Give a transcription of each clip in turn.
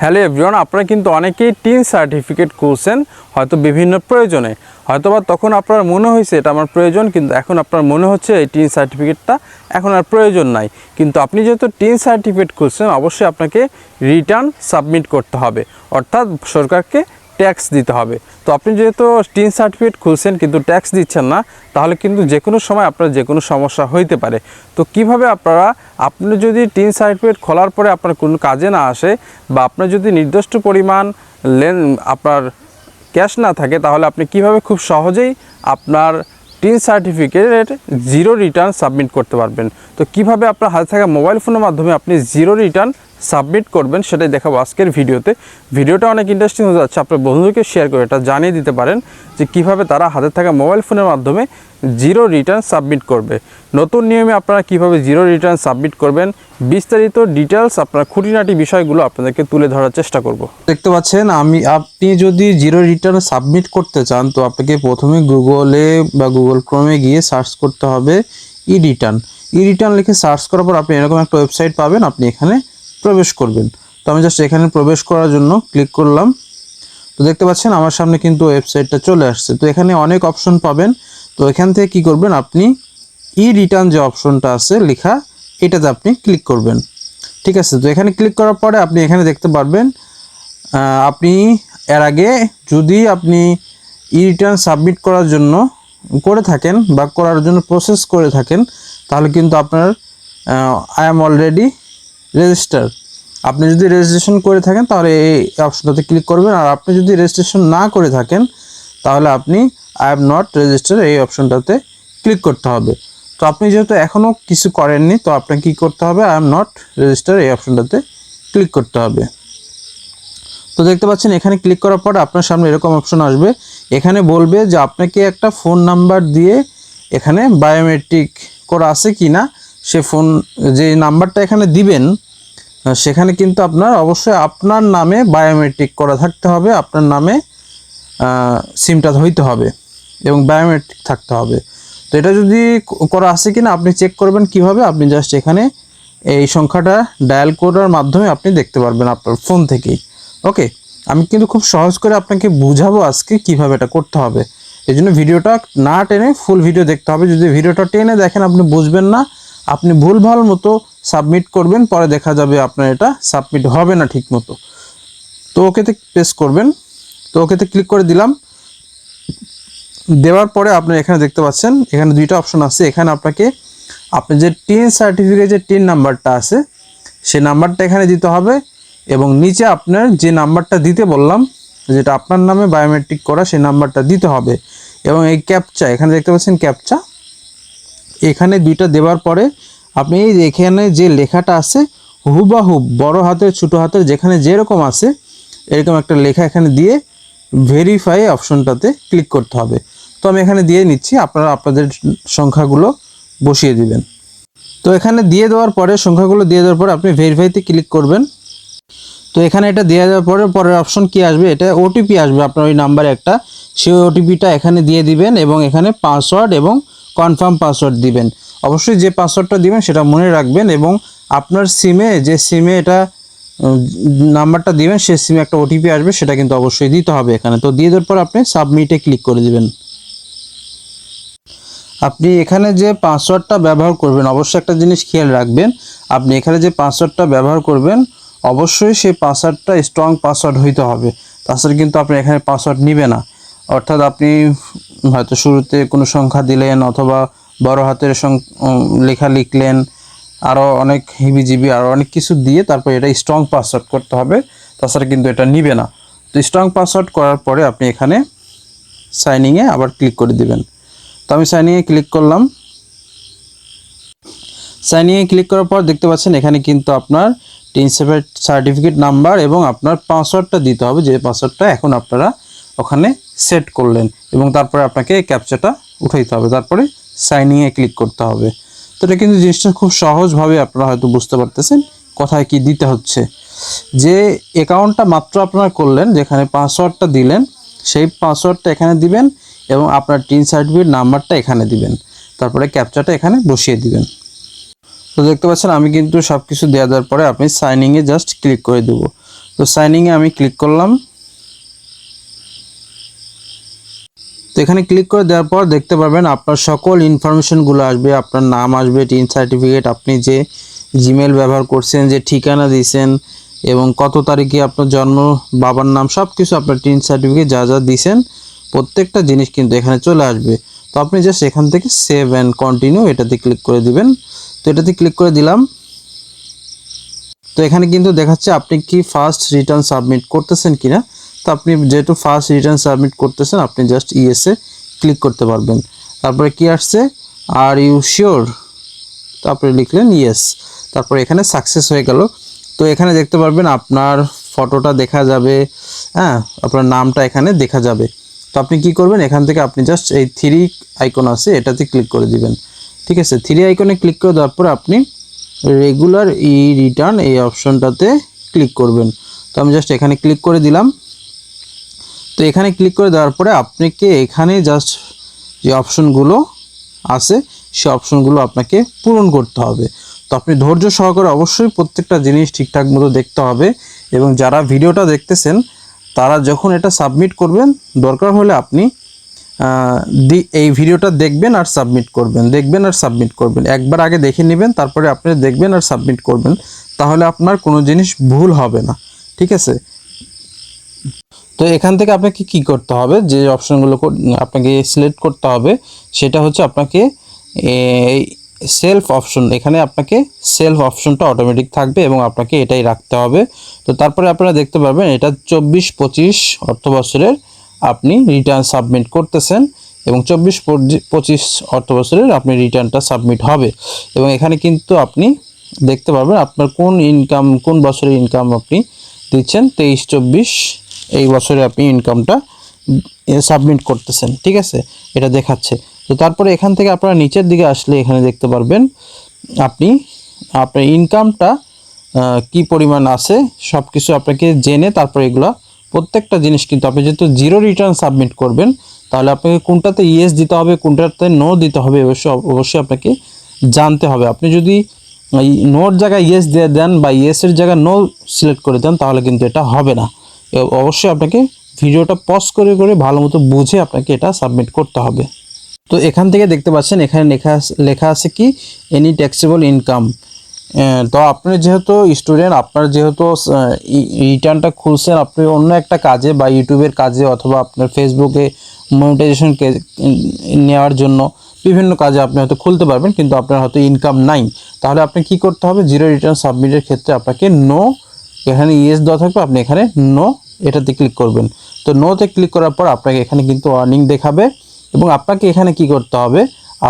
Hello everyone, আপনারা কিন্তু অনেকেই টিন সার্টিফিকেট করছেন হয়তো বিভিন্ন প্রয়োজনে। হয়তো বা তখন আপনার মনে হয়েছে এটা আমার প্রয়োজন, কিন্তু এখন আপনার মনে হচ্ছে এই টিন সার্টিফিকেটটা এখন আর প্রয়োজন নাই। কিন্তু আপনি যেহেতু টিন সার্টিফিকেট করছেন অবশ্যই আপনাকে রিটার্ন সাবমিট করতে হবে। অর্থাৎ সরকারকে ট্যাক্স দিতে হবে। তো আপনি যেহেতু টিন সার্টিফিকেট খুলছেন কিন্তু ট্যাক্স দিচ্ছেন না, তাহলে কিন্তু যে কোনো সময় আপনার যে কোনো সমস্যা হইতে পারে। তো কীভাবে আপনারা, আপনি যদি টিন সার্টিফিকেট খোলার পরে আপনার কোনো কাজে না আসে বা আপনার যদি নির্দিষ্ট পরিমাণ লেন, আপনার ক্যাশ না থাকে, তাহলে আপনি কীভাবে খুব সহজেই আপনার টিন সার্টিফিকেটের জিরো রিটার্ন সাবমিট করতে পারবেন? তো কীভাবে আপনার হাতে থাকা মোবাইল ফোনের মাধ্যমে আপনি জিরো রিটার্ন সাবমিট করবেন, সেটাই দেখাবো আজকের ভিডিওতে। ভিডিওটা অনেক ইন্টারেস্টিং হয়ে যাচ্ছে, আপনার বন্ধুদেরকে শেয়ার করে এটা জানিয়ে দিতে পারেন যে কীভাবে তারা হাতে থাকা মোবাইল ফোনের মাধ্যমে জিরো রিটার্ন সাবমিট করবে। নতুন নিয়মে আপনারা কীভাবে জিরো রিটার্ন সাবমিট করবেন, বিস্তারিত ডিটেলস আপনার খুঁটিনাটি বিষয়গুলো আপনাদেরকে তুলে ধরার চেষ্টা করব। দেখতে পাচ্ছেন, আমি, আপনি যদি জিরো রিটার্ন সাবমিট করতে চান, তো আপনাকে প্রথমে গুগলে বা গুগল ক্রোমে গিয়ে সার্চ করতে হবে ই রিটার্ন ই রিটার্ন লিখে সার্চ করার পর আপনি এরকম একটা ওয়েবসাইট পাবেন, আপনি এখানে প্রবেশ করবেন। তো আমি জাস্ট এখানে প্রবেশ করার জন্য ক্লিক করলাম। তো দেখতে পাচ্ছেন আমার সামনে কিন্তু ওয়েবসাইটটা চলে আসছে। তো এখানে অনেক অপশন পাবেন। তো এখান থেকে কি করবেন? আপনি ই রিটার্ন যে অপশনটা আছে লেখা, এটাতে আপনি ক্লিক করবেন। ঠিক আছে? তো এখানে ক্লিক করার পরে আপনি এখানে দেখতে পারবেন আপনি এর আগে যদি আপনি ই রিটার্ন সাবমিট করার জন্য করে থাকেন বা করার জন্য প্রসেস করে থাকেন, তাহলে কিন্তু আপনার আই এম অলরেডি রেজিস্টার আপনি যদি রেজিস্ট্রেশন করে থাকেন, তাহলে এই অপশনটাতে ক্লিক করবেন। আর আপনি যদি রেজিস্ট্রেশন না করে থাকেন, তাহলে আপনি আই এম নট রেজিস্টার এই অপশনটাতে ক্লিক করতে হবে। তো আপনি যেহেতু এখনও কিছু করেননি, তো আপনাকে কী করতে হবে? আই এম নট রেজিস্টার এই অপশনটাতে ক্লিক করতে হবে। তো দেখতে পাচ্ছেন, এখানে ক্লিক করার পর আপনার সামনে এরকম অপশন আসবে। এখানে বলবে যে, আপনাকে একটা ফোন নাম্বার দিয়ে এখানে বায়োমেট্রিক করা আছে কি না সে ফোন যে নাম্বারটা এখানে দিবেন সেখানে কিন্তু আপনার অবশ্যই আপনার নামে বায়োমেট্রিক করা থাকতে হবে, আপনার নামে সিমটা হইতে হবে এবং বায়োমেট্রিক থাকতে হবে। তো এটা যদি করা আছে কিনা আপনি চেক করবেন কীভাবে, আপনি জাস্ট এখানে এই সংখ্যাটা ডায়াল করার মাধ্যমে আপনি দেখতে পারবেন আপনার ফোন থেকেই। ওকে আমি কিন্তু খুব সহজ করে আপনাকে বুঝাবো আজকে কীভাবে এটা করতে হবে। এই জন্য ভিডিওটা না টেনে ফুল ভিডিও দেখতে হবে। যদি ভিডিওটা টেনে দেখেন আপনি বুঝবেন না আপনি ভুলভাল মতো সাবমিট করবেন, পরে দেখা যাবে আপনার এটা সাবমিট হবে না ঠিক মতো তো ওকেতে প্রেস করবেন। তো ওকেতে ক্লিক করে দিলাম। দেওয়ার পরে আপনি এখানে দেখতে পাচ্ছেন, এখানে দুইটা অপশন আছে। এখানে আপনাকে, আপনি যে টিন সার্টিফিকেট যে টিন নাম্বারটা আছে সে নাম্বারটা এখানে দিতে হবে এবং নিচে আপনার যে নাম্বারটা দিতে বললাম, যেটা আপনার নামে বায়োমেট্রিক করা, সেই নাম্বারটা দিতে হবে। এবং এই ক্যাপচা এখানে দেখতে পাচ্ছেন ক্যাপচা এখানে দুইটা দেওয়ার পরে আপনি এখানে যে লেখাটা আছে হুবাহুব বড় হাতের, ছোট হাতের, যেখানে যেরকম আছে, এরকম একটা লেখা এখানে দিয়ে ভেরিফাই অপশনটাতে ক্লিক করতে হবে। তো আমি এখানে দিয়ে নিচ্ছি, আপনারা আপনাদের সংখ্যাগুলো বসিয়ে দিবেন। তো এখানে দিয়ে দেওয়ার পরে, সংখ্যাগুলো দিয়ে দেওয়ার পরে আপনি ভেরিফাইতে ক্লিক করবেন। তো এখানে এটা দেওয়া যাওয়ার পরে, পরের অপশন কি আসবে? এটা ওটিপি আসবে, আপনার ওই নাম্বারে একটা। সেই ওটিপিটা এখানে দিয়ে দিবেন এবং এখানে পাসওয়ার্ড এবং কনফার্ম পাসওয়ার্ড দিবেন। অবশ্যই যে পাসওয়ার্ডটা দিবেন সেটা মনে রাখবেন এবং আপনার সিমে যে সিমে এটা নাম্বারটা দিবেন সেই সিমে একটা ওটিপি আসবে, সেটা কিন্তু অবশ্যই দিতে হবে এখানে। তো দিয়ে দেওয়ার পর আপনি সাবমিটে ক্লিক করে দিবেন। আপনি এখানে যে পাসওয়ার্ডটা ব্যবহার করবেন, অবশ্যই একটা জিনিস খেয়াল রাখবেন, আপনি এখানে যে পাসওয়ার্ডটা ব্যবহার করবেন, অবশ্যই সেই পাসওয়ার্ডটা স্ট্রং পাসওয়ার্ড হইতে হবে। তাছাড়া কিন্তু আপনি এখানে পাসওয়ার্ড নিবে না। অর্থাৎ আপনি হয়তো শুরুতে কোনো সংখ্যা দিলেন অথবা বড় হাতের লেখা লিখলেন আরও অনেক হিবিজিবি আরও অনেক কিছু দিয়ে তারপর এটা স্ট্রং পাসওয়ার্ড করতে হবে। তাছাড়া কিন্তু এটা নিবে না। তো স্ট্রং পাসওয়ার্ড করার পরে আপনি এখানে সাইনিংয়ে আবার ক্লিক করে দিবেন। তো আমি সাইনিংয়ে ক্লিক করলাম। সাইনিংয়ে ক্লিক করার পর দেখতে পাচ্ছেন এখানে কিন্তু আপনার টিন সার্টিফিকেট নাম্বার এবং আপনার পাসওয়ার্ডটা দিতে হবে। যে পাসওয়ার্ডটা এখন আপনারা ওখানে সেট করলেন এবং তারপরে আপনাকে ক্যাপচাটা উঠাইতে হবে। তারপরে সাইনিংয়ে ক্লিক করতে হবে। তো এটা কিন্তু জিনিসটা খুব সহজভাবে আপনারা হয়তো বুঝতে পারতেছেন কোথায় কি দিতে হচ্ছে। যে অ্যাকাউন্টটা মাত্র আপনারা করলেন, যেখানে পাসওয়ার্ডটা দিলেন, সেই পাসওয়ার্ডটা এখানে দিবেন এবং আপনার টিন সার্টিফিকেট নাম্বারটা এখানে দিবেন। তারপরে ক্যাপচাটা এখানে বসিয়ে দিবেন। তো দেখতে পাচ্ছেন, আমি কিন্তু সব কিছু দেওয়া দেওয়ার পরে আপনি সাইনিংয়ে জাস্ট ক্লিক করে দেবো। তো সাইনিংয়ে আমি ক্লিক করলাম। তো এখানে ক্লিক করে দেওয়ার পর দেখতে পাবেন আপনার সকল ইনফরমেশনগুলো আসবে, আপনার নাম আসবে টিন সার্টিফিকেট আপনি যে জিমেল ব্যবহার করছেন, যে ঠিকানা দিয়েছেন এবং কত তারিখে আপনার জন্ম, বাবার নাম সব কিছু আপনার টিন সার্টিফিকেট যা যা দিয়েছেন, প্রত্যেকটা জিনিস কিন্তু এখানে চলে আসবে। তো আপনি জাস্ট এখান থেকে সেভ অ্যান্ড কন্টিনিউ এটাতে ক্লিক করে দিবেন। তো এটাতে ক্লিক করে দিলাম। তো এখানে কিন্তু দেখাচ্ছে আপনি কি ফার্স্ট রিটার্ন সাবমিট করতেছেন কিনা। তো আপনি যেহেতু ফার্স্ট রিটার্ন সাবমিট করতেছেন, আপনি জাস্ট ইএসএ ক্লিক করতে পারবেন। তারপরে কি আসছে? আর ইউ শিওর তারপরে লিখলেন ইয়েস তারপরে এখানে সাকসেস হয়ে গেল। তো এখানে দেখতে পারবেন আপনার ফটোটা দেখা যাবে হ্যাঁ আপনার নামটা এখানে দেখা যাবে। তো আপনি কি করবেন? এখান থেকে আপনি জাস্ট এই থ্রি আইকন আছে, এটাতে ক্লিক করে দিবেন। ঠিক আছে? থ্রি আইকনে ক্লিক করে দেওয়ার পর আপনি রেগুলার ই রিটার্ন এই অপশনটাতে ক্লিক করবেন। তো আমি জাস্ট এখানে ক্লিক করে দিলাম। তো এখানে ক্লিক করে দেওয়ার পরে আপনাকে এখানে জাস্ট যে অপশনগুলো আছে সেই অপশনগুলো আপনাকে পূরণ করতে হবে। তো আপনি ধৈর্য সহকারে অবশ্যই প্রত্যেকটা জিনিস ঠিকঠাক মতো দেখতে হবে এবং যারা ভিডিওটা দেখতেছেন, তারা যখন এটা সাবমিট করবেন, দরকার হলে আপনি এই ভিডিওটা দেখবেন আর সাবমিট করবেন, দেখবেন আর সাবমিট করবেন। একবার আগে দেখে নেবেন, তারপরে আপনি দেখবেন আর সাবমিট করবেন। তাহলে আপনার কোনো জিনিস ভুল হবে না, ঠিক আছে? তো এখান থেকে আপনাকে কি করতে হবে? যে অপশনগুলো আপনাকে সিলেক্ট করতে হবে, সেটা হচ্ছে আপনাকে সেলফ অপশন এখানে আপনাকে সেলফ অপশনটা অটোমেটিক থাকবে এবং আপনাকে এটাই রাখতে হবে। তো তারপরে আপনারা দেখতে পারবেন, এটা চব্বিশ পঁচিশ অর্থ বছরের আপনি রিটার্ন সাবমিট করতেছেন এবং চব্বিশ পঁচিশ অর্থ বছরের আপনি রিটার্নটা সাবমিট হবে। এবং এখানে কিন্তু আপনি দেখতে পারবেন আপনার কোন ইনকাম কোন বছরের ইনকাম আপনি দিচ্ছেন, তেইশ, চব্বিশ এই বছরে আপনি ইনকামটা সাবমিট করতেছেন, ঠিক আছে? এটা দেখাচ্ছে। তো তারপরে এখান থেকে আপনারা নিচের দিকে আসলে এখানে দেখতে পারবেন, আপনি, আপনার ইনকামটা কি পরিমাণ আছে সব কিছু আপনাকে জেনে তারপরে এগুলো, প্রত্যেকটা জিনিস কিন্তু আপনি যেহেতু জিরো রিটার্ন সাবমিট করবেন, তাহলে আপনাকে কোনটাতে ইয়েস দিতে হবে, কোনটাতে নো দিতে হবে অবশ্যই অবশ্যই আপনাকে জানতে হবে। আপনি যদি নোর জায়গায় ইয়েস দিয়ে দেন বা ইয়েসের জায়গায় নো সিলেক্ট করে দেন, তাহলে কিন্তু এটা হবে না। অবশ্যই আপনাকে ভিডিওটা পজ করে করে ভালো মতো বুঝে আপনাকে এটা সাবমিট করতে হবে। তো এখান থেকে দেখতে পাচ্ছেন, এখানে লেখা লেখা আছে কি? এনি ট্যাক্সেবল ইনকাম তো আপনি যেহেতু স্টুডেন্ট আপনার যেহেতু রিটার্নটা খুলছেন, আপনি অন্য একটা কাজে বা ইউটিউবের কাজে অথবা আপনার ফেসবুকে মনিটাইজেশন নেওয়ার জন্য বিভিন্ন কাজে আপনি হয়তো খুলতে পারবেন, কিন্তু আপনার হয়তো ইনকাম নাই। তাহলে আপনি কি করতে হবে? জিরো রিটার্ন সাবমিটের ক্ষেত্রে আপনাকে নো এখানে ইয়েস দেওয়া থাকবে, আপনি এখানে নো এটাতে ক্লিক করবেন। তো নোতে ক্লিক করার পর আপনাকে এখানে কিন্তু ওয়ার্নিং দেখাবে এবং আপনাকে এখানে কি করতে হবে?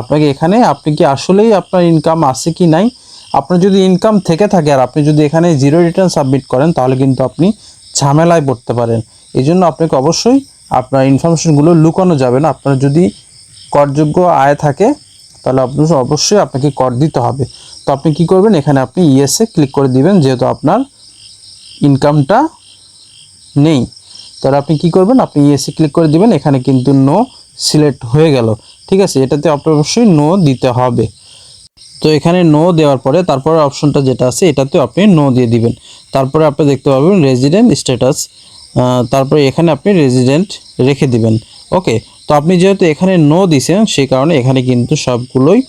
আপনাকে এখানে, আপনি কি আসলেই আপনার ইনকাম আছে কি নাই? আপনার যদি ইনকাম থেকে থাকে আর আপনি যদি এখানে জিরো রিটার্ন সাবমিট করেন, তাহলে কিন্তু আপনি ঝামেলায় পড়তে পারেন। এই জন্য আপনাকে অবশ্যই আপনার ইনফরমেশনগুলো লুকানো যাবে না। আপনার যদি করযোগ্য আয় থাকে, তাহলে আপনার অবশ্যই আপনাকে কর দিতে হবে। তো আপনি কি করবেন? এখানে আপনি ইয়েসে ক্লিক করে দিবেন, যেহেতু আপনার ইনকামটা নেই। তাহলে আপনি কি করবেন? আপনি ইয়েসে ক্লিক করে দিবেন, এখানে কিন্তু নো সিলেক্ট হয়ে গেল। ঠিক আছে? এটাতে আপনার অবশ্যই নো দিতে হবে। তো এখানে নো দেওয়ার পরে তারপরে অপশনটা যেটা আছে, এটাতেও আপনি নো দিয়ে দিবেন। তারপরে আপনি দেখতে পাবেন রেজিডেন্ট স্ট্যাটাস তারপরে এখানে আপনি রেজিডেন্ট রেখে দিবেন। ওকে তো আপনি যেহেতু এখানে নো দিছেন, সেই কারণে এখানে কিন্তু সবগুলোই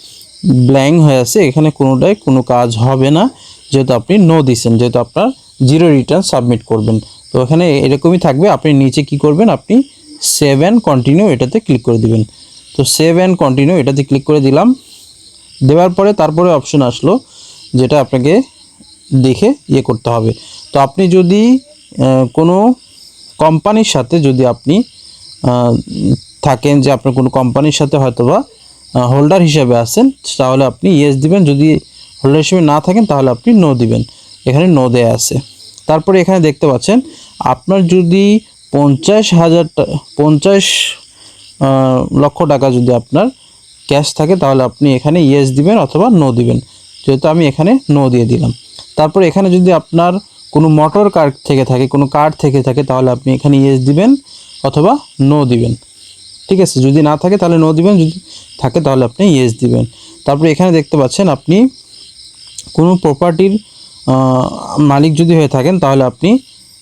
ব্ল্যাঙ্ক হয়ে আছে। এখানে কোনোটাই কোনো কাজ হবে না। যেহেতু আপনি নো দিছেন, যেহেতু আপনার জিরো রিটার্ন সাবমিট করবেন। তো এখানে এরকমই থাকবে, আপনি নিচে কি করবেন, আপনি সেভ অ্যান্ড কন্টিনিউ এটাতে ক্লিক করে দিবেন। তো সেভ অ্যান্ড কন্টিনিউ এটাতে ক্লিক করে দিলাম। দেওয়ার পরে তারপরে অপশন আসলো, যেটা আপনাকে দেখে ইয়ে করতে হবে। তো আপনি যদি কোনো কোম্পানির সাথে যদি আপনি থাকেন যে আপনার কোনো কোম্পানির সাথে হয়তোবা হোল্ডার হিসেবে আছেন, তাহলে আপনি ইয়েস দিবেন। যদি হোল্ডার হিসেবে না থাকেন, তাহলে আপনি নো দিবেন। এখানে নো দেয়া আছে। তারপরে এখানে দেখতে পাচ্ছেন, আপনার যদি পঞ্চাশ হাজার পঞ্চাশ লক্ষ টাকা যদি আপনার ক্যাশ থাকে, তাহলে আপনি এখানে ইয়েস দিবেন অথবা নো দিবেন। যেহেতু আমি এখানে নো দিয়ে দিলাম। তারপর এখানে যদি আপনার কোনো মোটর কার থেকে থাকে, কোনো কার্ড থেকে থাকে, তাহলে আপনি এখানে ইয়েস দিবেন অথবা নো দিবেন। ঠিক আছে? যদি না থাকে, তাহলে নো দিবেন। যদি থাকে, তাহলে আপনি ইয়েস দিবেন। তারপরে এখানে দেখতে পাচ্ছেন, আপনি কোনো প্রপার্টির মালিক যদি হয়ে থাকেন, তাহলে আপনি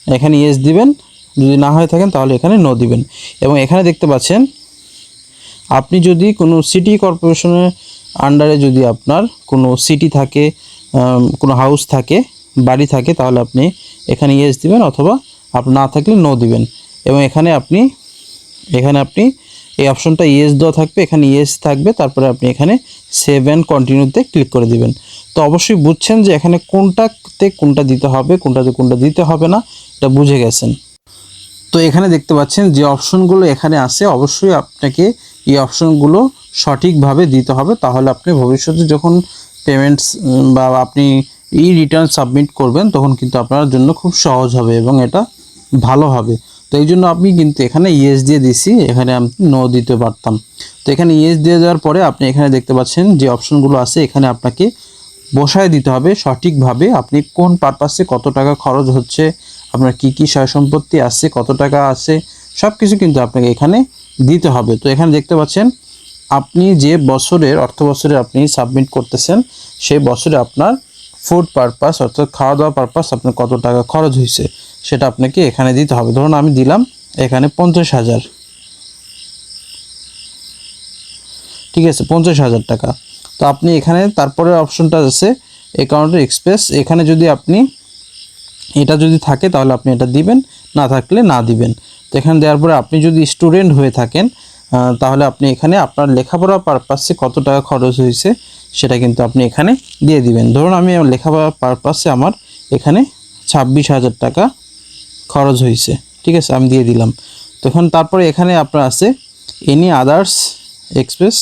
এখানে ইয়েস দিবেন। যদি না হয়ে থাকেন, তাহলে এখানে নো দিবেন। এবং এখানে দেখতে পাচ্ছেন, আপনি যদি কোনো সিটি কর্পোরেশনের আন্ডারে যদি আপনার কোনো সিটি থাকে কোনো হাউস থাকে, বাড়ি থাকে, তাহলে আপনি এখানে ইয়েস দিবেন অথবা আপনার না থাকলে নো দিবেন। এবং এখানে আপনি এখানে আপনি এই অপশনটা ইয়েস দেওয়া থাকবে, এখানে ইয়েস থাকবে, তারপরে আপনি এখানে সেভ অ্যান্ড কন্টিনিউতে ক্লিক করে দিবেন। তো অবশ্যই বুঝছেন যে এখানে কোনটাতে কোনটা দিতে হবে, কোনটাতে কোনটা দিতে হবে না, এটা বুঝে গেছেন। তো এখানে দেখতে পাচ্ছেন যে অপশনগুলো এখানে আছে, অবশ্যই আপনাকে এই অপশনগুলো সঠিকভাবে দিতে হবে, তাহলে আপনি ভবিষ্যতে যখন পেমেন্টস বা আপনি ই রিটার্ন সাবমিট করবেন, তখন কিন্তু আপনার জন্য খুব সহজ হবে এবং এটা ভালো হবে। তো এই জন্য আপনি কিন্তু এখানে ইয়েস দিয়ে দিছি এখানে আমি নো দিতে পারতাম। তো এখানে ইয়েস দিয়ে দেওয়ার পরে আপনি এখানে দেখতে পাচ্ছেন যে অপশনগুলো আছে, এখানে আপনাকে বসায় দিতে হবে সঠিকভাবে আপনি কোন পারপাসে কত টাকা খরচ হচ্ছে, আপনার কি কি সয় সম্পত্তি আছে, কত টাকা আছে সব কিছু কিন্তু আপনাকে এখানে দিতে হবে। তো এখানে দেখতে পাচ্ছেন, আপনি যে বছরের, অর্থ বছরে আপনি সাবমিট করতেছেন, সেই বছরে আপনার ফুড পারপাস অর্থাৎ খাওয়া দাওয়া পারপাস আপনার কত টাকা খরচ হয়েছে। সেটা আপনাকে এখানে দিতে হবে। ধরুন আমি দিলাম এখানে পঞ্চাশ হাজার। ঠিক আছে, পঞ্চাশ হাজার টাকা। তো আপনি এখানে তারপরে অপশনটা আছে অ্যাকাউন্টের এক্সপ্রেস এখানে যদি আপনি এটা যদি থাকে তাহলে আপনি এটা দিবেন, না থাকলে না দিবেন। তো এখানে দেওয়ার পরে আপনি যদি স্টুডেন্ট হয়ে থাকেন তাহলে আপনি এখানে আপনার লেখাপড়া পারপাসে কত টাকা খরচ হয়েছে সেটা কিন্তু আপনি এখানে দিয়ে দিবেন। ধরুন আমি লেখাপড়া পারপাসে আমার এখানে ছাব্বিশ হাজার টাকা খরচ হয়েছে। ঠিক আছে, আমি দিয়ে দিলাম। তখন তারপরে এখানে আপনার আছে এনি আদার্স এক্সপ্রেস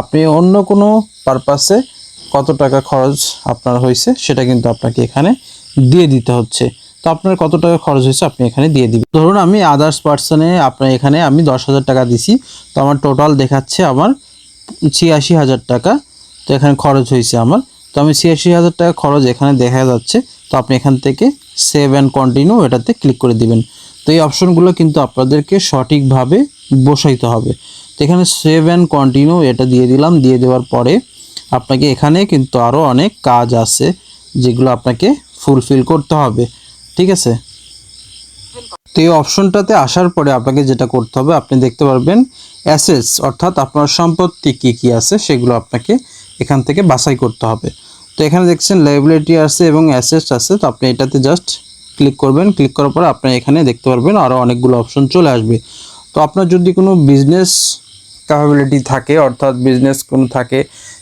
আপনি অন্য কোনো পারপাসে কত টাকা খরচ আপনার হয়েছে, সেটা কিন্তু আপনাকে এখানে দিয়ে দিতে হচ্ছে। তো আপনার কত টাকা খরচ হয়েছে, আপনি এখানে দিয়ে দিবেন। ধরুন আমি আদার্স পার্সনে আপনার এখানে আমি দশ হাজার টাকা দিছি, তো আমার টোটাল দেখাচ্ছে আমার ছিয়াশি হাজার টাকা, তো এখানে খরচ হয়েছে আমার। তো আমি ছিয়াশি হাজার টাকা খরচ এখানে দেখা যাচ্ছে। তো আপনি এখান থেকে সেভ অ্যান্ড কন্টিনিউ এটাতে ক্লিক করে দিবেন। তো এই অপশনগুলো কিন্তু আপনাদেরকে সঠিকভাবে বসাইতে হবে। তো এখানে সেভ অ্যান্ড কন্টিনিউ এটা দিয়ে দিলাম। দিয়ে দেওয়ার পরে আপনাকে এখানে কিন্তু আরও অনেক কাজ আছে যেগুলো আপনাকে ফুলফিল করতে হবে। ঠিক আছে? তো এই অপশনটাতে আসার পরে আপনাকে যেটা করতে হবে, আপনি দেখতে পারবেন অ্যাসেটস অর্থাৎ আপনার সম্পত্তি কি কি আছে সেগুলো আপনাকে এখান থেকে বাছাই করতে হবে। তো এখানে দেখছেন লাইবিলিটি আছে এবং অ্যাসেটস আছে, তো আপনি এটাতে জাস্ট ক্লিক করবেন। ক্লিক করার পরে আপনি এখানে দেখতে পারবেন আরও অনেকগুলো অপশন চলে আসবে। তো আপনার যদি কোনো বিজনেস ক্যাপাবিলিটি থাকে, অর্থাৎ বিজনেস কোনো থাকে,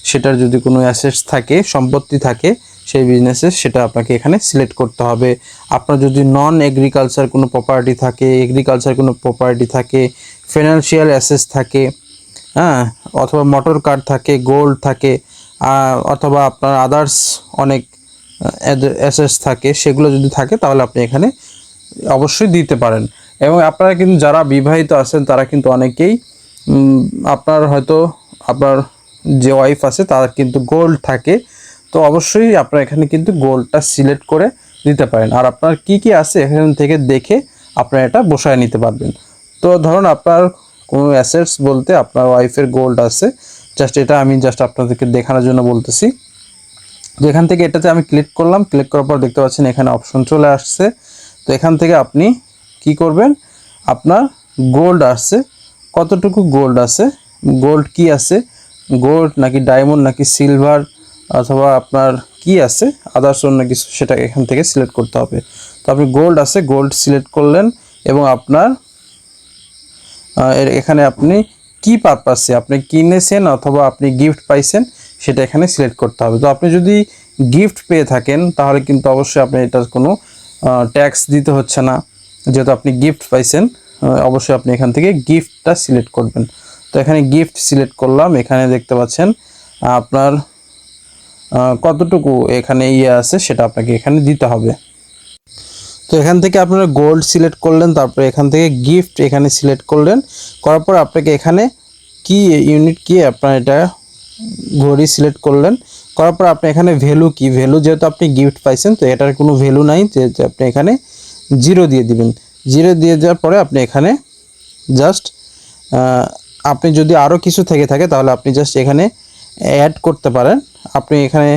সেটার যদি কোনো অ্যাসেটস থাকে, সম্পত্তি থাকে, সেই বিজনেসের সেটা আপনাকে এখানে সিলেক্ট করতে হবে। আপনার যদি নন এগ্রিকালচার কোনো প্রপার্টি থাকে এগ্রিকালচার কোনো প্রপার্টি থাকে ফিনান্সিয়াল অ্যাসেস থাকে হ্যাঁ অথবা মোটর কার থাকে গোল্ড থাকে অথবা আপনার আদার্স অনেক অ্যাসেস থাকে, সেগুলো যদি থাকে, তাহলে আপনি এখানে অবশ্যই দিতে পারেন। এবং আপনারা কিন্তু যারা বিবাহিত আছেন, তারা কিন্তু অনেকেই আপনার হয়তো, আপনার যে ওয়াইফ আছে, তার কিন্তু গোল্ড থাকে। তো অবশ্যই আপনার এখানে কিন্তু গোল্ডটা সিলেক্ট করে দিতে পারেন। আর আপনার কি কি আছে, এখান থেকে দেখে আপনারা এটা বসায় নিতে পারবেন। তো ধরুন, আপনার কোনো অ্যাসেটস বলতে আপনার ওয়াইফের গোল্ড আছে জাস্ট এটা আমি জাস্ট আপনাদেরকে দেখানোর জন্য বলতেছি। তো এখান থেকে এটাতে আমি ক্লিক করলাম ক্লিক করার পর দেখতে পাচ্ছেন এখানে অপশন চলে আসছে। তো এখান থেকে আপনি কি করবেন? আপনার গোল্ড আসছে। কতটুকু গোল্ড আছে? গোল্ড কি আছে? গোল্ড নাকি ডায়মন্ড নাকি সিলভার অথবা আপনার কি আছে? আদার্স অন্য কিছু সেটা এখান থেকে সিলেক্ট করতে হবে। তো আপনি গোল্ড আছে গোল্ড সিলেক্ট করলেন এবং আপনার এখানে আপনি কি পারপাসে আপনি কিনেছেন অথবা আপনি গিফট পাইছেন, সেটা এখানে সিলেক্ট করতে হবে। তো আপনি যদি গিফট পেয়ে থাকেন, তাহলে কিন্তু অবশ্যই আপনি এটার কোনো ট্যাক্স দিতে হচ্ছে না। যেহেতু আপনি গিফট পাইছেন অবশ্যই আপনি এখান থেকে গিফটটা সিলেক্ট করবেন। তো এখানে গিফট সিলেক্ট করলাম, এখানে দেখতে পাচ্ছেন, আপনার কতটুকু এখানে ইয়ে আছে, সেটা আপনাকে এখানে দিতে হবে। তো এখান থেকে আপনারা গোল্ড সিলেক্ট করলেন, তারপরে এখান থেকে গিফট এখানে সিলেক্ট করলেন, করার পর আপনাকে এখানে কি ইউনিট কি আপনার এটা ঘড়ি সিলেক্ট করলেন? করার পর আপনি এখানে ভ্যালু কি? ভ্যালু যেহেতু আপনি গিফট পাইছেন, তো এটার কোনো ভ্যালু নাই যেহেতু আপনি এখানে জিরো দিয়ে দিবেন। জিরো দিয়ে দেওয়ার পরে আপনি এখানে জাস্ট আপনি যদি আরও কিছু থেকে থাকে, তাহলে আপনি জাস্ট এখানে অ্যাড করতে পারেন। আপনি এখানে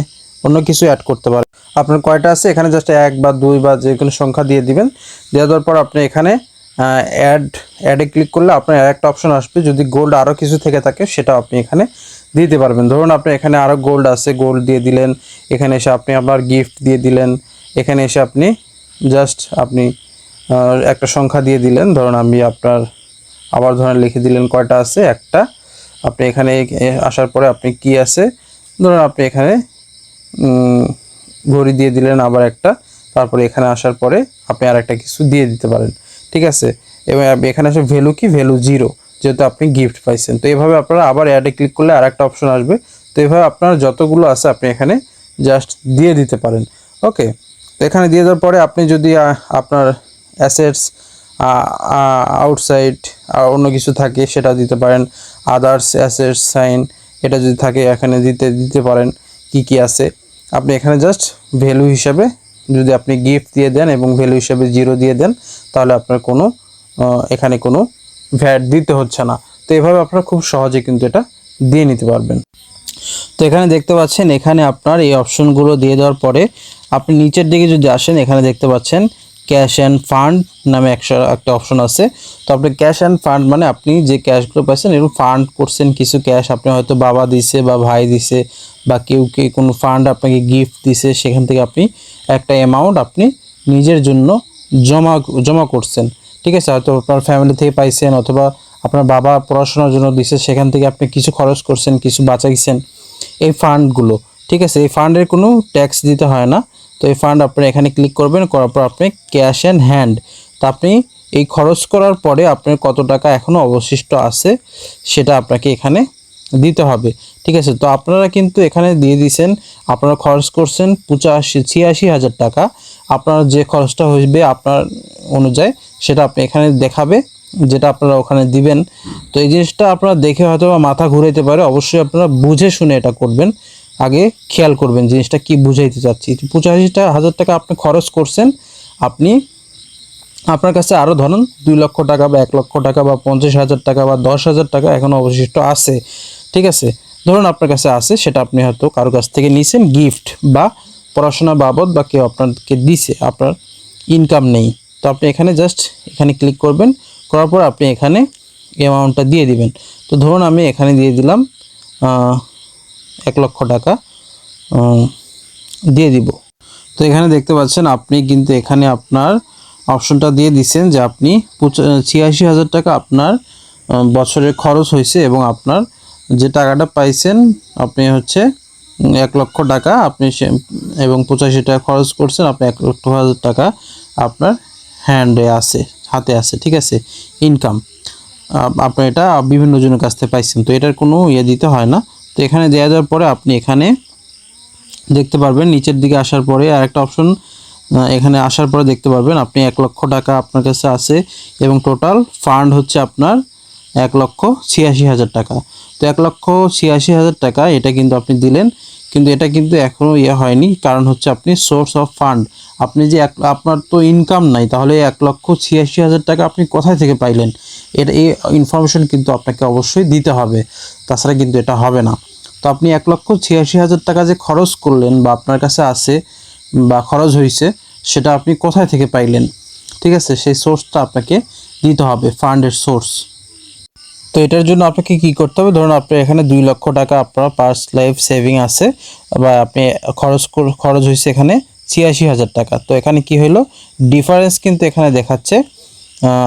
অন্য কিছু অ্যাড করতে পারেন। আপনার কয়টা আছে? এখানে জাস্ট এক বা দুই বা যে কোনো সংখ্যা দিয়ে দিবেন। দিয়ে দেওয়ার পর আপনি এখানে অ্যাড অ্যাডে ক্লিক করলে আপনার একটা অপশন আসবে। যদি গোল্ড আরও কিছু থেকে থাকে সেটা আপনি এখানে দিতে পারবেন। ধরুন আপনি এখানে আরও গোল্ড আছে গোল্ড দিয়ে দিলেন। এখানে এসে আপনি আপনার গিফট দিয়ে দিলেন। এখানে এসে আপনি জাস্ট আপনি একটা সংখ্যা দিয়ে দিলেন। ধরুন আমি আপনার, আবার ধরেন লিখে দিলেন কয়টা আছে? একটা। আপনি এখানে আসার পরে আপনি কি আছে? ধরুন আপনি এখানে ঘড়ি দিয়ে দিলেন আবার একটা। তারপরে এখানে আসার পরে আপনি আর একটা কিছু দিয়ে দিতে পারেন। ঠিক আছে? এবং এখানে আসে ভ্যালু কি? ভ্যালু জিরো যেহেতু আপনি গিফট পাইছেন। তো এভাবে আপনারা আবার অ্যাডে ক্লিক করলে আর একটা অপশন আসবে। তো এভাবে আপনার যতগুলো আছে আপনি এখানে জাস্ট দিয়ে দিতে পারেন। ওকে তো এখানে দিয়ে দেওয়ার পরে আপনি যদি আপনার অ্যাসেটস আউটসাইড আর অন্য কিছু থাকে, সেটা দিতে পারেন। আদার্স অ্যাসেটস সাইন এটা যদি থাকে, এখানে দিতে দিতে পারেন। কি কি আছে? আপনি এখানে জাস্ট ভ্যালু হিসাবে যদি আপনি গিফট দিয়ে দেন এবং ভ্যালু হিসাবে জিরো দিয়ে দেন, তাহলে আপনার কোনো এখানে কোনো ভ্যাট দিতে হচ্ছে না। তো এভাবে আপনারা খুব সহজে কিন্তু এটা দিয়ে নিতে পারবেন। তো এখানে দেখতে পাচ্ছেন, এখানে আপনার এই অপশনগুলো দিয়ে দেওয়ার পরে আপনি নিচের দিকে যদি আসেন, এখানে দেখতে পাচ্ছেন ক্যাশ অ্যান্ড ফান্ড নামে একশো একটা অপশন আছে। তো আপনি ক্যাশ অ্যান্ড ফান্ড মানে আপনি যে ক্যাশগুলো পাচ্ছেন এরকম ফান্ড করছেন, কিছু ক্যাশ আপনি হয়তো বাবা দিছে বা ভাই দিছে বা কেউ কে কোনো ফান্ড আপনাকে গিফট দিছে, সেখান থেকে আপনি একটা অ্যামাউন্ট আপনি নিজের জন্য জমা জমা করছেন। ঠিক আছে? হয়তো আপনার ফ্যামিলি থেকে পাইছেন অথবা আপনার বাবা পড়াশোনার জন্য দিছে, সেখান থেকে আপনি কিছু খরচ করছেন, কিছু বাঁচাইছেন এই ফান্ডগুলো ঠিক আছে? এই ফান্ডের কোনো ট্যাক্স দিতে হয় না। তো এই ফান্ড আপনি এখানে ক্লিক করবেন, করার পর আপনি ক্যাশ অ্যান্ড হ্যান্ড তো আপনি এই খরচ করার পরে আপনার কত টাকা এখনও অবশিষ্ট আছে, সেটা আপনাকে এখানে দিতে হবে। ঠিক আছে? তো আপনারা কিন্তু এখানে দিয়ে দিয়েছেন আপনারা খরচ করছেন পঁচাশি, ছিয়াশি হাজার টাকা। আপনার যে খরচটা হইবে আপনার অনুযায়ী সেটা আপনি এখানে দেখাবে, যেটা আপনারা ওখানে দিবেন। তো এই জিনিসটা আপনারা দেখে হয়তো বা মাথা ঘুরাইতে পারে, অবশ্যই আপনারা বুঝে শুনে এটা করবেন। আগে খেয়াল করবেন জিনিসটা কি বুঝাইতে চাচ্ছি। পঁচাশিটা হাজার টাকা আপনি খরচ করছেন, আপনি আপনার কাছে আরও ধরুন দুই লক্ষ টাকা বা এক লক্ষ টাকা বা পঞ্চাশ হাজার টাকা বা দশ হাজার টাকা এখন অবশিষ্ট আছে। ঠিক আছে? ধরুন আপনার কাছে আছে, সেটা আপনি হয়তো কারও কাছ থেকে নিয়েছেন গিফট বা পড়াশোনা বাবদ বা কেউ আপনাকে দিছে, আপনার ইনকাম নেই। তো আপনি এখানে জাস্ট এখানে ক্লিক করবেন, করার পর আপনি এখানে অ্যামাউন্টটা দিয়ে দিবেন। তো ধরুন আমি এখানে দিয়ে দিলাম এক লক্ষ টাকা দিয়ে দিব। তো এখানে দেখতে পাচ্ছেন আপনি কিন্তু এখানে আপনার অপশনটা দিয়ে দিচ্ছেন যে আপনি ছিয়াশি হাজার টাকা আপনার বছরের খরচ হয়েছে এবং আপনার যে টাকাটা পাইছেন, আপনি হচ্ছে এক লক্ষ টাকা আপনি এবং পঁচাশি টাকা খরচ করছেন, আপনি এক লক্ষ হাজার টাকা আপনার হ্যান্ডে আছে, হাতে আছে, ঠিক আছে? ইনকাম আপনি এটা বিভিন্ন জনের কাছ থেকে পাইছেন, তো এটার কোনো ইয়ে দিতে হয় না। তো এখানে দেওয়া যাওয়ার পরে আপনি এখানে দেখতে পারবেন, নিচের দিকে আসার পরে আর একটা অপশন এখানে আসার পরে দেখতে পারবেন, আপনি এক লক্ষ টাকা আপনার কাছে আছে, এবং টোটাল ফান্ড হচ্ছে আপনার এক লক্ষ ছিয়াশি হাজার টাকা। তো এক লক্ষ ছিয়াশি হাজার টাকা এটা কিন্তু আপনি দিলেন। কিন্তু এটা কিন্তু এখনও ইয়ে হয়নি। কারণ হচ্ছে আপনি সোর্স অফ ফান্ড আপনি যে এক, আপনার তো ইনকাম নাই, তাহলে এক লক্ষ ছিয়াশি হাজার টাকা আপনি কোথায় থেকে পাইলেন? এটা এই ইনফরমেশন কিন্তু আপনাকে অবশ্যই দিতে হবে। তাছাড়া কিন্তু এটা হবে না। তো আপনি এক লক্ষ ছিয়াশি হাজার টাকা যে খরচ করলেন বা আপনার কাছে আছে বা খরচ হয়েছে সেটা আপনি কোথায় থেকে পাইলেন? ঠিক আছে, সেই সোর্সটা আপনাকে দিতে হবে ফান্ডের সোর্স তো এটার জন্য আপনাকে কি করতে হবে? ধরুন আপনার এখানে দুই লক্ষ টাকা আপনার পার্স লাইফ সেভিং আছে বা আপনি খরচ খরচ হয়েছে এখানে ছিয়াশি হাজার টাকা। তো এখানে কি হলো ডিফারেন্স কিন্তু এখানে দেখাচ্ছে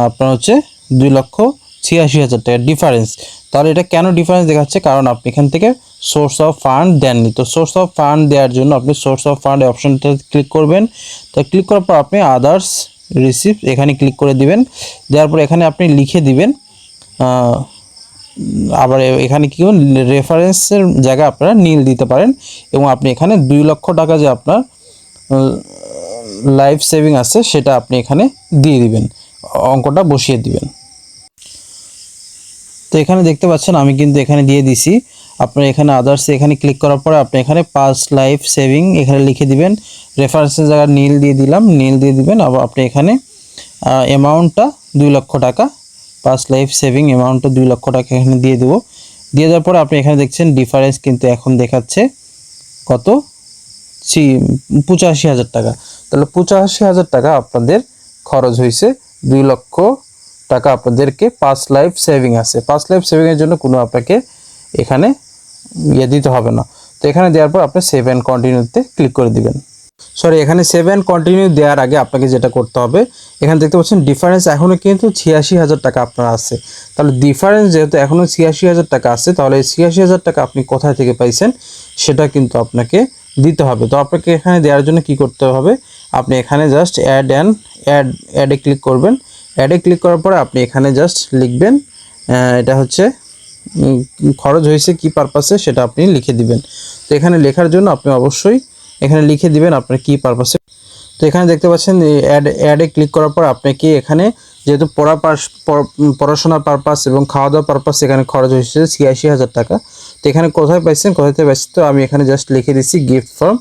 আপনার হচ্ছে দুই লক্ষ ছিয়াশি হাজার টাকা ডিফারেন্স তাহলে এটা কেন ডিফারেন্স দেখাচ্ছে? কারণ আপনি এখান থেকে সোর্স অফ ফান্ড দেননি। তো সোর্স অফ ফান্ড দেওয়ার জন্য আপনি সোর্স অফ ফান্ড অপশনটা ক্লিক করবেন। তো ক্লিক করার পর আপনি আদার্স রিসিভ এখানে ক্লিক করে দিবেন। দেওয়ার পর এখানে আপনি লিখে দিবেন আবার এখানে কি করুন রেফারেন্সের জায়গায় আপনারা নীল দিতে পারেন এবং আপনি এখানে দুই লক্ষ টাকা যে আপনার লাইফ সেভিং আছে, সেটা আপনি এখানে দিয়ে দিবেন। অঙ্কটা বসিয়ে দিবেন। তো এখানে দেখতে পাচ্ছেন, আমি কিন্তু এখানে দিয়ে দিছি। আপনার এখানে আদার্সে এখানে ক্লিক করার পরে আপনি এখানে পাস লাইফ সেভিং এখানে লিখে দিবেন। রেফারেন্সের জায়গায় নীল দিয়ে দিলাম, নীল দিয়ে দিবেন। আবার আপনি এখানে অ্যামাউন্টটা দুই লক্ষ টাকা পাস লাইফ সেভিং অ্যামাউন্টটা দুই লক্ষ টাকা এখানে দিয়ে দেবো। দিয়ে দেওয়ার পরে আপনি এখানে দেখছেন ডিফারেন্স কিন্তু এখন দেখাচ্ছে কত? পঁচাশি হাজার টাকা। তাহলে পঁচাশি হাজার টাকা আপনাদের খরচ হয়েছে। দুই লক্ষ টাকা আপনাদেরকে পাঁচ লাইফ সেভিং আছে। পাঁচ লাইফ সেভিংয়ের জন্য কোনো আপনাকে এখানে ইয়ে দিতে হবে না। তো এখানে দেওয়ার পর আপনি সেভ অ্যান্ড কন্টিনিউতে ক্লিক করে দিবেন। সরি এখানে সেভেন কন্টিনিউ দেওয়ার আগে আপনাকে যেটা করতে হবে, এখানে দেখতে পাচ্ছেন ডিফারেন্স এখনও কিন্তু ছিয়াশি হাজার টাকা আপনার আছে। তাহলে ডিফারেন্স যেহেতু এখনও ছিয়াশি হাজার টাকা আছে, তাহলে এই ছিয়াশি হাজার টাকা আপনি কোথায় থেকে পাইছেন, সেটা কিন্তু আপনাকে দিতে হবে। তো আপনাকে এখানে দেওয়ার জন্য কি করতে হবে, আপনি এখানে জাস্ট অ্যাড অ্যান্ড অ্যাড অ্যাডে ক্লিক করবেন। অ্যাডে ক্লিক করার পরে আপনি এখানে জাস্ট লিখবেন এটা হচ্ছে খরচ হয়েছে কি পারপাসে সেটা আপনি লিখে দিবেন। তো এখানে লেখার জন্য আপনি অবশ্যই এখানে লিখে দিবেন আপনার কি পারপাসে তো এখানে দেখতে পাচ্ছেন অ্যাড অ্যাডে ক্লিক করার পর আপনাকে এখানে যেহেতু পড়া পাস- পড়- পড়াশোনার পারপাস এবং খাওয়া দাওয়ার পারপাস এখানে খরচ হয়েছে ছিয়াশি হাজার টাকা। তো এখানে কোথায় পাইছেন কোথায় পাইছেন, তো আমি এখানে জাস্ট লিখে দিচ্ছি গিফট ফ্রম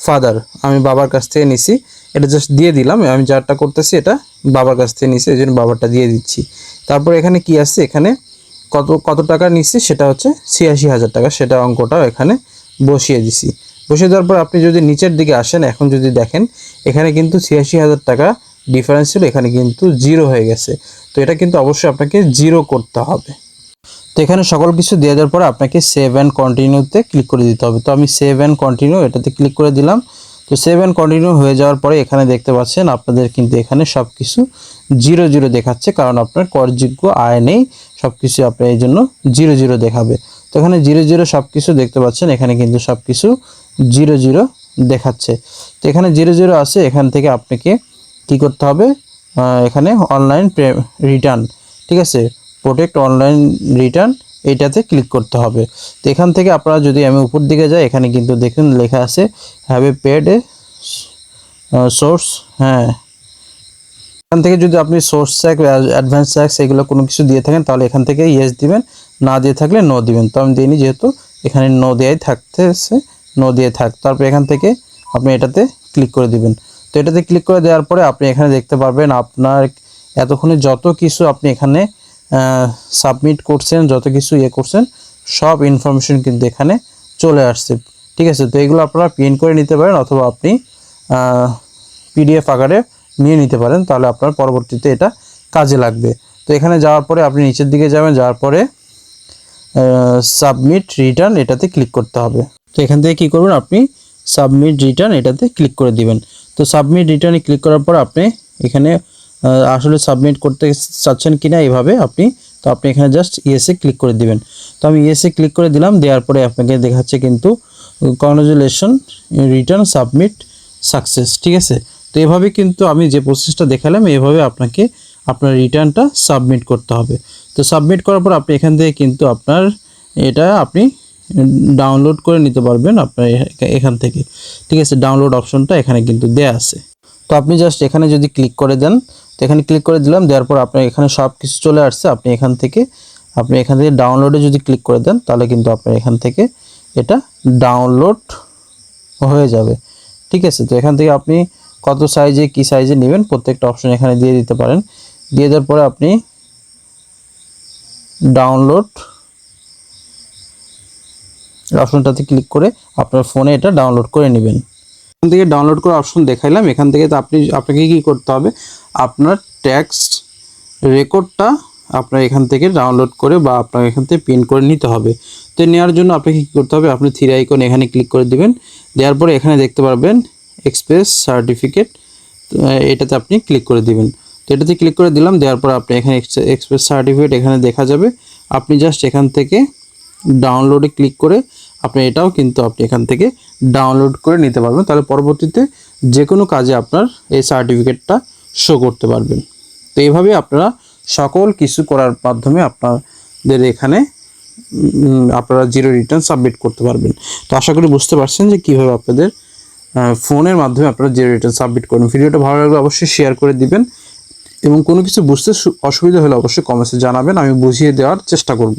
ফাদার আমি বাবার কাছ থেকে নিছি, এটা জাস্ট দিয়ে দিলাম, আমি যারটা করতেছি এটা বাবার কাছ থেকে নিছি, এই জন্য বাবারটা দিয়ে দিচ্ছি। তারপর এখানে কি আছে, এখানে কত কত টাকা নিচ্ছি সেটা হচ্ছে ছিয়াশি হাজার টাকা, সেটা অঙ্কটাও এখানে বসিয়ে দিছি। বসিয়ে দেওয়ার পর আপনি যদি নিচের দিকে আসেন, এখন যদি দেখেন, এখানে কিন্তু ছিয়াশি হাজার টাকা ডিফারেন্স ছিল, এখানে কিন্তু জিরো হয়ে গেছে। তো এটা কিন্তু অবশ্যই আপনাকে জিরো করতে হবে। তো এখানে সকল কিছু দিয়ে দেওয়ার পরে আপনাকে সেভ অ্যান্ড কন্টিনিউতে ক্লিক করে দিতে হবে। তো আমি সেভ অ্যান্ড কন্টিনিউ এটাতে ক্লিক করে দিলাম। তো সেভ অ্যান্ড কন্টিনিউ হয়ে যাওয়ার পরে এখানে দেখতে পাচ্ছেন, আপনাদের কিন্তু এখানে সব কিছু জিরো জিরো দেখাচ্ছে, কারণ আপনার করযোগ্য আয় নেই সব কিছু আপনার এই জন্য জিরো জিরো দেখাবে। তো এখানে জিরো জিরো সব কিছু দেখতে পাচ্ছেন, এখানে কিন্তু সব কিছু জিরো জিরো দেখাচ্ছে। তো এখানে জিরো জিরো আছে, এখান থেকে আপনাকে কি করতে হবে? এখানে অনলাইন রিটার্ন ঠিক আছে? প্রোটেক্ট অনলাইন রিটার্ন এইটাতে ক্লিক করতে হবে। তো এখান থেকে আপনারা যদি আমি উপর দিকে যাই, এখানে কিন্তু দেখুন লেখা আছে have a paid a source হ্যাঁ। এখান থেকে যদি আপনি সোর্স ট্যাক্স অ্যাডভান্স ট্যাক্স এগুলো কোনো কিছু দিয়ে থাকেন, তাহলে এখান থেকে ইয়েস দিবেন, না দিয়ে থাকলে নো দিবেন। তো আমি দিইনি যেহেতু এখানে নো দেওয়াই থাকতেছে। নো দিয়ে থাক। তারপর এখান থেকে আপনি এটাতে ক্লিক করে দিবেন। তো এটাতে ক্লিক করে দেওয়ার পরে আপনি এখানে দেখতে পারবেন আপনার এতক্ষণে যত কিছু আপনি এখানে সাবমিট করছেন, যত কিছু ইয়ে করছেন, সব ইনফরমেশন কিন্তু এখানে চলে আসছে। ঠিক আছে? তো এগুলো আপনারা প্রিন্ট করে নিতে পারেন অথবা আপনি পিডিএফ আকারে নিয়ে নিতে পারেন, তাহলে আপনার পরবর্তীতে এটা কাজে লাগবে। তো এখানে যাওয়ার পরে আপনি নিচের দিকে যাবেন, যাওয়ার পরে সাবমিট রিটার্ন এটাতে ক্লিক করতে হবে। তো এখান থেকে কী করবেন, আপনি সাবমিট রিটার্ন এটাতে ক্লিক করে দিবেন। তো সাবমিট রিটার্নে ক্লিক করার পর আপনি এখানে আসলে সাবমিট করতে চাচ্ছেন কি না এইভাবে আপনি, তো আপনি এখানে জাস্ট ইয়েসে ক্লিক করে দিবেন। তো আমি ইয়েসে ক্লিক করে দিলাম, দেওয়ার পরে আপনাকে দেখাচ্ছে কিন্তু কংগ্রাচুলেশন রিটার্ন সাবমিট সাকসেস ঠিক আছে? তো এভাবে কিন্তু আমি যে প্রসেসটা দেখালাম, এভাবে আপনাকে আপনার রিটার্নটা সাবমিট করতে হবে। তো সাবমিট করার পর আপনি এখান থেকে কিন্তু আপনার, এটা আপনি ডাউনলোড করে নিতে পারবেন আপনার এখান থেকে। ঠিক আছে ডাউনলোড অপশনটা এখানে কিন্তু দেয়া আছে। তো আপনি জাস্ট এখানে যদি ক্লিক করে দেন, তো এখানে ক্লিক করে দিলাম, দেওয়ার পর আপনার এখানে সব কিছু চলে আসছে। আপনি এখান থেকে, আপনি এখান থেকে ডাউনলোডে যদি ক্লিক করে দেন, তাহলে কিন্তু আপনার এখান থেকে এটা ডাউনলোড হয়ে যাবে। ঠিক আছে, তো এখান থেকে আপনি কত সাইজে কি সাইজে নেবেন, প্রত্যেকটা অপশন এখানে দিয়ে দিতে পারেন। দিয়ে দেওয়ার পরে আপনি ডাউনলোড অপশনটাতে ক্লিক করে আপনার ফোনে এটা ডাউনলোড করে নেবেন। এখান থেকে ডাউনলোড করার অপশন দেখাইলাম। এখান থেকে তো আপনি, আপনাকে কী করতে হবে? আপনার ট্যাক্স রেকর্ডটা আপনার এখান থেকে ডাউনলোড করে বা আপনার এখান থেকে প্রিন্ট করে নিতে হবে। তো নেওয়ার জন্য আপনাকে কী করতে হবে? আপনি থ্রি আইকন এখানে ক্লিক করে দিবেন। দেওয়ার পরে এখানে দেখতে পারবেন এক্সপ্রেস সার্টিফিকেট এটাতে আপনি ক্লিক করে দিবেন। তো এটাতে ক্লিক করে দিলাম। দেওয়ার পর আপনি এখানে এক্সপ্রেস সার্টিফিকেট এখানে দেখা যাবে। আপনি জাস্ট এখান থেকে ডাউনলোডে ক্লিক করে আপনি এটাও কিন্তু আপনি এখান থেকে ডাউনলোড করে নিতে পারবেন। তাহলে পরবর্তীতে যে কোনো কাজে আপনার এই সার্টিফিকেটটা শো করতে পারবেন। তো এইভাবে আপনারা সকল কিছু করার মাধ্যমে আপনাদের এখানে আপনারা জিরো রিটার্ন সাবমিট করতে পারবেন। তো আশা করি বুঝতে পারছেন যে কীভাবে আপনাদের ফোনের মাধ্যমে আপনারা জিরো রিটার্ন সাবমিট করবেন। ভিডিওটা ভালো লাগলে অবশ্যই শেয়ার করে দিবেন এবং কোনো কিছু বুঝতে অসুবিধা হলে অবশ্যই কমেন্টসে জানাবেন। আমি বুঝিয়ে দেওয়ার চেষ্টা করব।